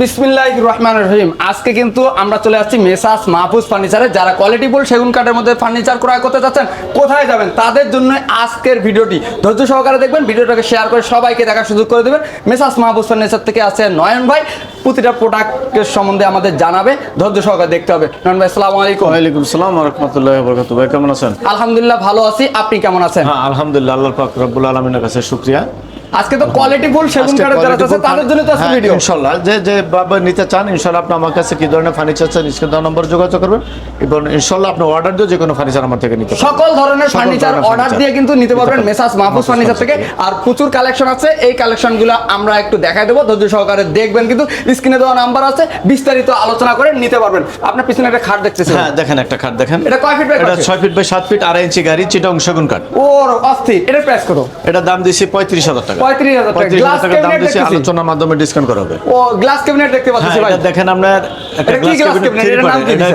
বিসমিল্লাহ রহমান রহিম। আজকে কিন্তু আমরা চলে আসছি মেসাস মাহফুজ ফার্নিচারে। যারা কোয়ালিটিফুল সেগুন কাঠের মধ্যে ফার্নিচার ক্রয় করতে চাচ্ছেন কোথায় যাবেন? তাদের জন্য আজকের ভিডিওটি। ধৈর্য সহকারে দেখবেন, ভিডিওটাকে শেয়ার করে সবাইকে দেখার সুযোগ করে দেবেন। মেসাস মাহফুজ ফার্নিচার থেকে আছে নয়ন ভাই। প্রতিটা প্রোডাক্টের সম্বন্ধে আমাদের জানাবে ধৈর্য সহকারে দেখতে হবে। নয়ন ভাই আসসালামু আলাইকুম। ওয়ালাইকুম সালাম রহমতুল্লাহ বরকাত ভাই কেমন আছেন? আলহামদুলিল্লাহ ভালো আছি। আপনি কেমন আছেন? হ্যাঁ আলহামদুলিল্লাহ আল্লাহ পাক রব্বুল আলমিনের কাছে শুক্রিয়া। আজকে তো কোয়ালিটিফুল সেগুন কাঠের যারা আছে তাদের জন্য তো আজকে হ্যাঁ, ভিডিও ইনশাল্লাহ যে যে বাবা নিতে চান ইনশাল্লাহ আপনি আমার কাছে কি ধরনের ফার্নিচার চান স্ক্রিন দেওয়া নম্বর যোগাযোগ করবেন। এবং ইনশাল্লাহ আপনি অর্ডার দিয়ে যে কোনো ফার্নিচার আমার থেকে নিতে সকল ধরনের ফার্নিচার অর্ডার দিয়ে কিন্তু নিতে পারবেন মাহফুজ মাহফুজ ফার্নিচার থেকে। আর প্রচুর কালেকশন আছে এই কালেকশনগুলো আমরা একটু দেখাই দেবো। ধৈর্য সহকারে দেখবেন কিন্তু স্ক্রিনে দেওয়া নাম্বার আছে বিস্তারিত আলোচনা করে নিতে পারবেন। আপনার পিছনে একটা খাট দেখতেছেন হ্যাঁ দেখেন একটা খাট দেখেন। এটা কয় ফিট বাই এটা কয় ফিট? ছয় ফিট বাই সাত ফিট আড়াই ইঞ্চি গাড়ি চিটং সেগুন কাঠ। ওর অস্থির। এটার প্রাইস কত? এটা দাম পঁয়ত্রিশ হাজার টাকা। 35,000 টাকা। টাকা দাম দিয়েছি আলোচনার মাধ্যমে ডিসকাউন্ট করা হবে। ও গ্লাস ক্যাবিনেট দেখতে পাচ্ছি হ্যাঁ ভাই। এটা দেখেন আপনার একটা গ্লাস ক্যাবিনেট? এটার নাম কি এটা?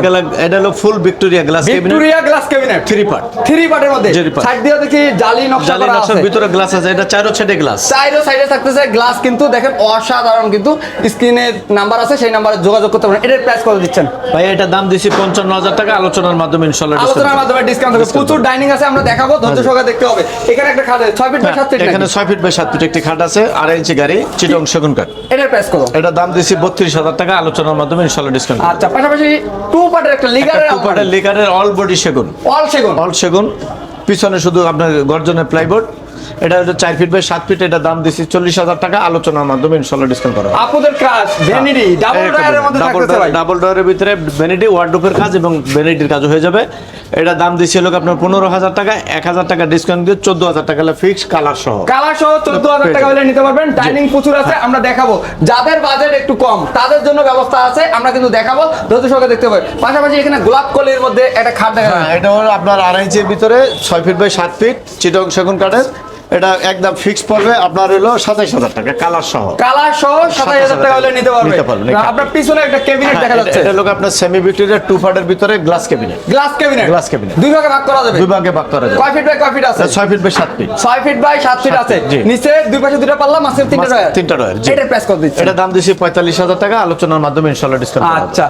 এটা হলো full Victoria glass cabinet Victoria glass cabinet three part three পার্টের মধ্যে সাইড দিয়ে দেখি জালি নকশা করা নকশার আছে। ভিতরে গ্লাস আছে এটা চারো ছেটে গ্লাস সাইডে সাইডে থাকতেছে গ্লাস কিন্তু দেখেন অসাধারণ কিন্তু স্ক্রিনে নাম্বার আছে সেই নাম্বারে যোগাযোগ করতে পারেন। এটার প্রাইস কত দিচ্ছেন? ভাই এটা দাম দিছি পঞ্চান্ন হাজার টাকা আলোচনার মাধ্যমে ইনশাল্লাহ আলোচনার মাধ্যমে ডিসকাউন্ট হবে প্রচুর ডাইনিং আছে আমরা দেখাবো ধৈর্য সহকারে দেখতে হবে। এখানে একটা খাট আছে ছয় ফিট বাই সাত ফিট এখানে ছয় ফিট বাই সাত ফিট একটি খাট আছে আড়াই ইঞ্চি গাড়ি চিটং সেগুন কাঠ এটার প্রাইস কত? এটা দাম দিছি বত্রিশ হাজার টাকা আলোচনার মাধ্যমে ইনশাল্লাহ ডিসকাউন্ট আচ্ছা পাশাপাশি টু পার্টের একটা লিগারের টু পার্টের লিকারের অল বডি সেগুন অল সেগুন অল সেগুন পিছনে শুধু আপনার গর্জনের প্লাইবোর্ড এটা হচ্ছে চার ফিট বাই সাত ফিট এটা দাম দিছি চল্লিশ হাজার টাকা। আলোচনার মাধ্যমে ইনশাল্লাহ ডিসকাউন্ট করা হবে। আপুদের ক্রাশ ভ্যানিটি ডাবল টায়ারের মধ্যে থাকতেছে ভাই। ডাবল ডোরের ভিতরে ভ্যানিটি ওয়ার্ডরোবের কাজ এবং ভ্যানিটির কাজও হয়ে যাবে। এটা দাম দিয়েছিল আপনার পনেরো হাজার টাকা এক হাজার টাকা ডিসকাউন্ট দিয়ে চোদ্দ হাজার টাকা ফিক্স কালার সহ। কালার সহ চোদ্দ হাজার টাকা হলে নিতে পারবেন। ডাইনিং প্রচুর আছে আমরা দেখাবো। যাদের বাজেট একটু কম তাদের জন্য ব্যবস্থা আছে আমরা কিন্তু দেখাবো। ধৈর্য সহকারে দেখতে হবে পাশাপাশি এখানে গোলাপ কলির মধ্যে একটা খাট দেখা হ্যাঁ এটা হলো আপনার আড়াই ইঞ্চির ভিতরে ছয় ফিট বাই সাত ফিট চিটং সেগুন কাঠের। এটা একদম ফিক্স পড়বে আপনার হলো সাতাইশ হাজার টাকা কালার সহ। কালার সহ সাতাশ হাজার টাকা হলে নিতে পারবে। নিতে পারবেন, আপনার পিছনে একটা ক্যাবিনেট দেখা যাচ্ছে। এটা হলো আপনার সেমি ভিক্টোরিয়া টু পার্টের ভিতরে glass cabinet glass cabinet Glass cabinet। দুই ভাগে ভাগ করা যাবে? দুই ভাগে ভাগ করা যায় কয় ফিট বাই কয় ফিট আছে? ছয় ফিট বাই সাত ফিট ছয় ফিট বাই সাত ফিট আছে। নিচে দুই পাশে দুটো পাল্লা মাছের তিনটা ডয়ার তিনটা ডয়ার, জি। এটার প্রাইস কত দিচ্ছে এটা দাম দিছি পঁয়তাল্লিশ হাজার টাকা আলোচনার মাধ্যমে ইনশাল্লাহ ডিসকাউন্ট আচ্ছা।